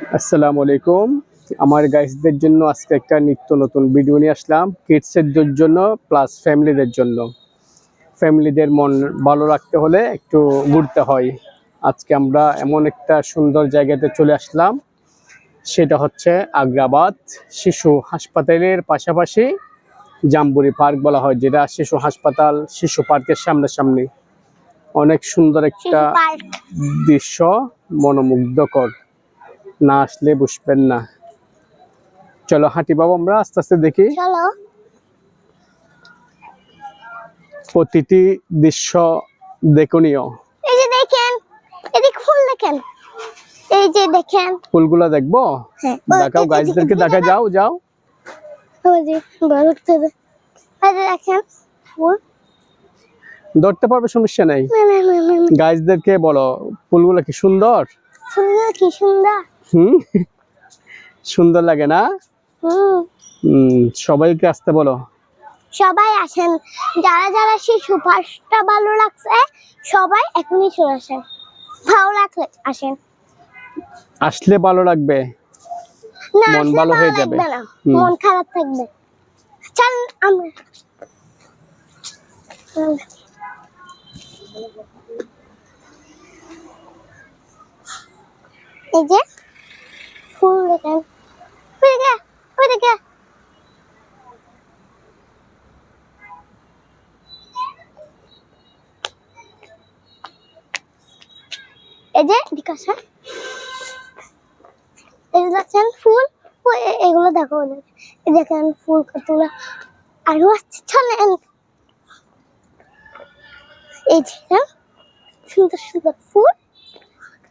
আসসালামু আলাইকুম। আমার গাইসদের জন্য আজকে একটা নিত্য নতুন ভিডিও নিয়ে আসলাম। কিডসের জন্য প্লাস ফ্যামিলিদের জন্য। ফ্যামিলিদের মন ভালো রাখতে হলে একটু ঘুরতে হয়। আজকে আমরা এমন একটা সুন্দর জায়গাতে চলে আসলাম। সেটা হচ্ছে আগ্রাবাদ শিশু হাসপাতালের পাশাপাশি জাম্বুরি পার্ক বলা হয় যেটা শিশু হাসপাতাল শিশু পার্কের সামনাসামনি। অনেক সুন্দর একটা দৃশ্য মনোমুগ্ধকর। না আসলে বুঝবেন না। চলো হাঁটি বাবু আমরা আস্তে আস্তে দেখি। প্রতিটি দৃশ্য দেখনীয়। এই যে দেখেন এদিক ফুল দেখেন। এই যে দেখেন। ফুলগুলো দেখব? হ্যাঁ। দেখাও গাইজদেরকে দেখা যাও যাও। দেখেন ফুল। ধরতে পারবে সমস্যা নেই। গাইজদেরকে বলো ফুলগুলো কি সুন্দর? ফুলগুলো কি সুন্দর? হুম? সুন্দর লাগে না? সবাইকে আসতে বলো। সবাই আসেন। যারা যারা শিশু পার্কটা ভালো লাগছে সবাই এখনই চলে আসেন। ভালো লাগলে আসেন। আসলে ভালো লাগবে। মন ভালো হয়ে যাবে। মন খারাপ থাকবে। চল আমরা এই যে ফুল দেখেন ওই দিকে ওই দিকে এই যে যে দেখেন ফুল এ- এগুলো দেখো। এই দেখেন ফুল কতগুলো আরও আসছে চলেন এই দেখেন সুন্দর সুন্দর ফুল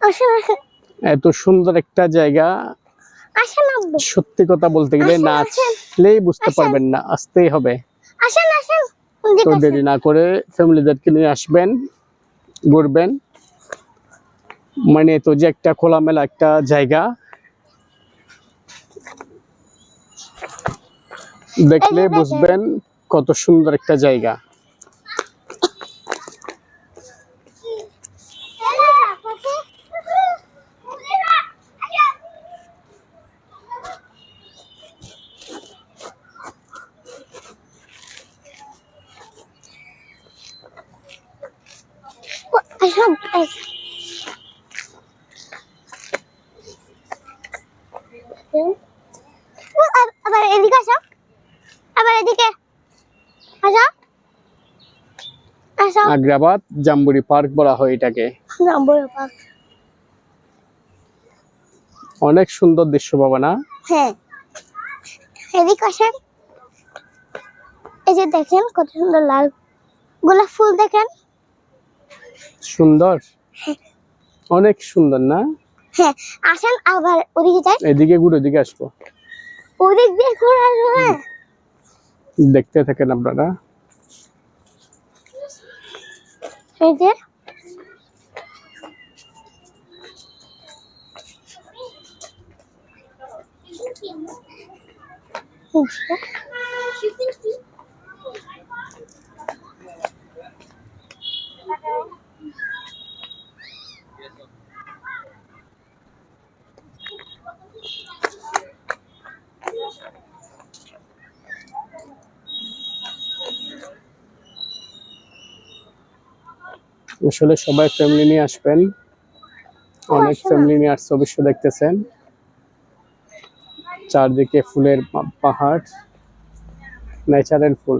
আসেন আসেন এত সুন্দর একটা জায়গা সত্যি কথা বলতে গেলে আসেন, না আসলেই বুঝতে পারবেন না আসতেই হবে। তো দেরি না করে ফ্যামিলিদেরকে নিয়ে আসবেন ঘুরবেন। মানে তো যে একটা খোলামেলা একটা জায়গা। দেখলে বুঝবেন কত সুন্দর একটা জায়গা। আসেন আসেন। আবার এদিকে আসো। আবার এদিকে আসো। আসো। আগ্রাবাদ জাম্বুরি পার্ক বলা হয় এটাকে। পাক অনেক সুন্দর দৃশ্য পাবা না? হ্যাঁ। এদিকে আসেন। এই যে দেখেন কত সুন্দর লাল গোলাপ ফুল দেখেন। সুন্দর? অনেক সুন্দর না? হ্যাঁ আসেন আবার ওদিকে যাই। এদিকে ঘুরে ওদিকে আসব। ওদিক দিয়ে ঘুরে আসব হ্যাঁ দেখতে থাকেন আপনারা। এই যে। আসলে সবাই ফ্যামিলি নিয়ে আসবেন। অনেক ফ্যামিলি নিয়ে আসছে অবশ্য দেখতেছেন। চারদিকে ফুলের পাহাড় ন্যাচারাল ফুল।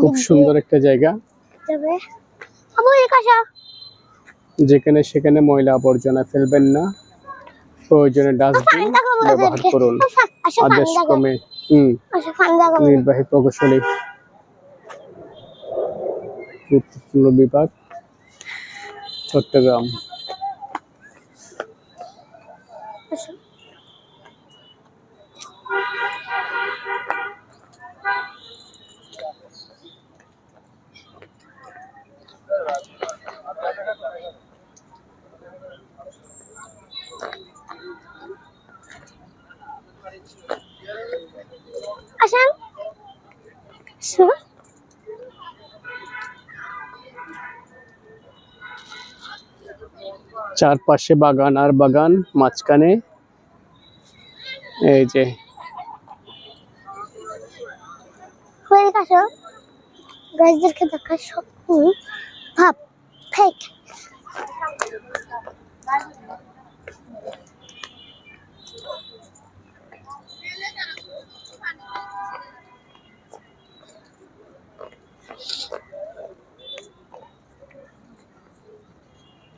খুব সুন্দর একটা জায়গা। যেখানে সেখানে ময়লা আবর্জনা ফেলবেন না। প্রয়োজনে ডাস্টবিন ব্যবহার করুন। আদেশ হুম আসো ফান দেখো নির্বাহী প্রকৌশলী। গুরুত্বপূর্ণ বিভাগ চট্টগ্রাম। আসেন। চারপাশে বাগান আর বাগান মাঝখানে এই যে। আসো গাছদেরকে দেখা সব ভাব ফেক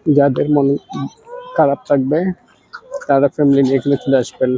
যাদের মন খারাপ থাকবে তারা ফ্যামিলি নিয়ে এখানে চলে আসবেন।